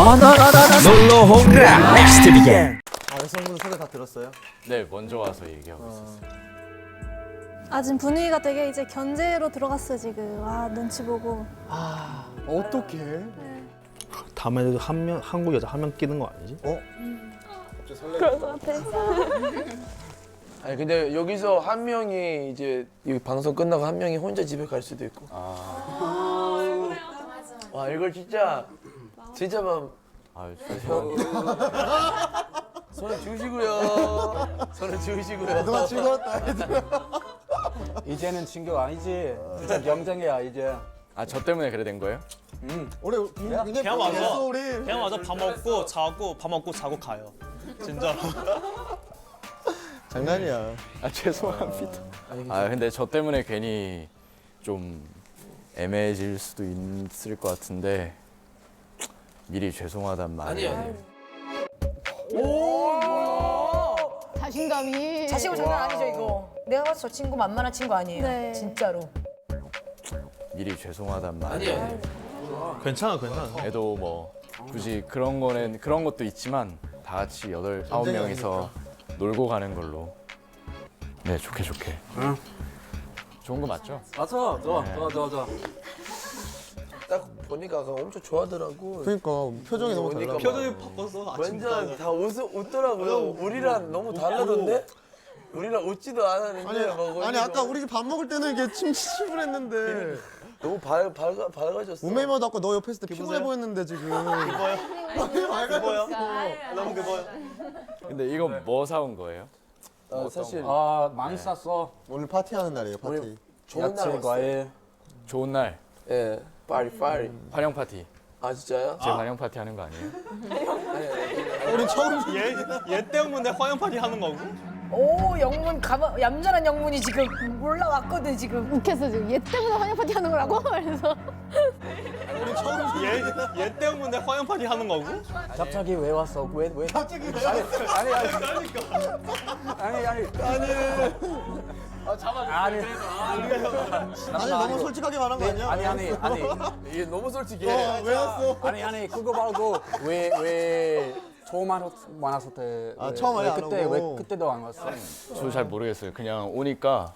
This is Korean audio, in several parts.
놀러 오라 넥스트 비겐 아, 여성분 소개 다 들었어요? 네, 먼저 와서 얘기하고 있었어요. 아 지금 분위기가 되게 이제 견제로 들어갔어 지금. 아 눈치 보고. 아, 어떡해? 다음에도 한 명 한국 여자 한 명 끼는 거 아니지? 그럴 것 같아. 아니 근데 여기서 한 명이 이제 이 방송 끝나고 한 명이 혼자 집에 갈 수도 있고. 아, 와 이걸 진짜 진짜 막 아, 죄송합니다. 손을 주시고요. 손을 주시고요. 그만 즐거웠다. 이제는 친구 아니지. 진짜 경쟁이야 이제. 아, 저 때문에 그래 된 거예요? 우리 그냥 그냥 와서. 했어, 우리. 그냥 와서 밥 먹고 자고 밥 먹고 자고 가요. 진짜로. 장난이야. 아, 죄송합니다. 아, 근데 저 때문에 괜히 좀 애매해질 수도 있을 것 같은데 미리 죄송하단 말이 아니요. 자신감이. 자식은 장난 아니죠 이거. 내가 봐서 저 친구 만만한 친구 아니에요. 네. 진짜로. 미리 죄송하단 말이 아니요. 괜찮아 괜찮아. 애도 뭐 굳이 그런 거는 그런 것도 있지만 다 같이 여덟 아홉 명이서 놀고 가는 걸로 네 좋게 좋게 좋은 거 맞죠? 맞아, 좋아, 좋아, 좋아, 좋아. 딱 보니까 아까 엄청 좋아하더라고. 그러니까 표정이 너무 달라. 표정이 바꿨어. 완전 다 웃, 웃더라고요. 우리랑 너무 다르던데? 우리랑 웃지도 않았는데 아니, 막 아니 아까 우리 밥 먹을 때는 이게 침침을 했는데 너무 밝, 밝아, 밝아졌어. 우메이마도 아까 너 옆에 있을 때 피곤해 보였는데 지금 그거요? 그거요? 너무 그거요? 근데 이거 뭐 사온 거예요? 아, 사실 아 많이 쌌어. 오늘 파티하는 날이에요 파티 좋은 날 야채, 왔어요. 과일. 좋은 날 예, 파리 파리. 환영 파티 아 진짜요? 제 환영 파티 하는 거 아니에요? 우리 처음 얘, 얘 때문에 화영 파티 하는 거고? 오 영문 가만 얌전한 영문이 지금 올라왔거든 지금. 웃겼어 지금. 얘 때문에 환영 파티 하는 거라고? 그래서 얘, 얘 때문에 화영 파티 하는 거고? 갑자기 왜 왔어? 왜 왜? 갑자기 왜? 아니 아니 아니 아니 아니 아니 아니 너무 솔직하게 말한 거 아니야? 아니 아니 아니 이게 너무 솔직해. 어, 왜 왔어? 아니 아니 그거 말고 왜 왜 처음 만- 만났을 때 아, 왜- 처음 왜안 그때. 왜 그때도 안 왔어? 저도 잘 모르겠어요. 그냥 오니까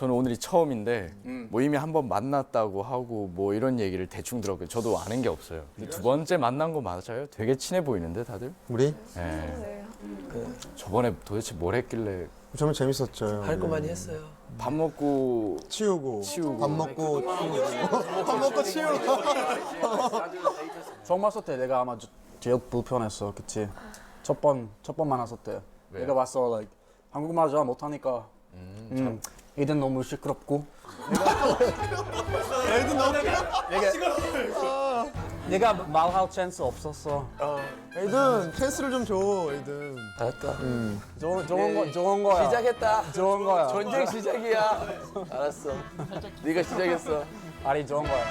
저는 오늘이 처음인데 뭐 이미 한 번 만났다고 하고 뭐 이런 얘기를 대충 들었고 저도 아는 게 없어요. 근데 두 번째 만난 거 맞아요? 되게 친해 보이는데 다들? 우리 예. 저번에 도대체 뭘 했길래 정말 재밌었죠 할 거 많이 했어요. 밥 먹고 치우고 치우고. 밥 먹고 치우고 밥 먹고 치우고 처음 봤을 때 내가 아마 저- 제일 불편했어, 그치? 첫 번, 첫 번 만났을 때. 내가 봤어, like, 한국말 잘 못하니까. 음, 이든 너무 시끄럽고. 애들 너무 내가 말할 찬스 없었어. 애든 찬스를 좀줘 애든 알았다. 좋은, 좋은 거, 좋은 거야. 시작했다. 좋은 거야. 전쟁 시작이야. 알았어. 네가 시작했어. 아니, 좋은 거야.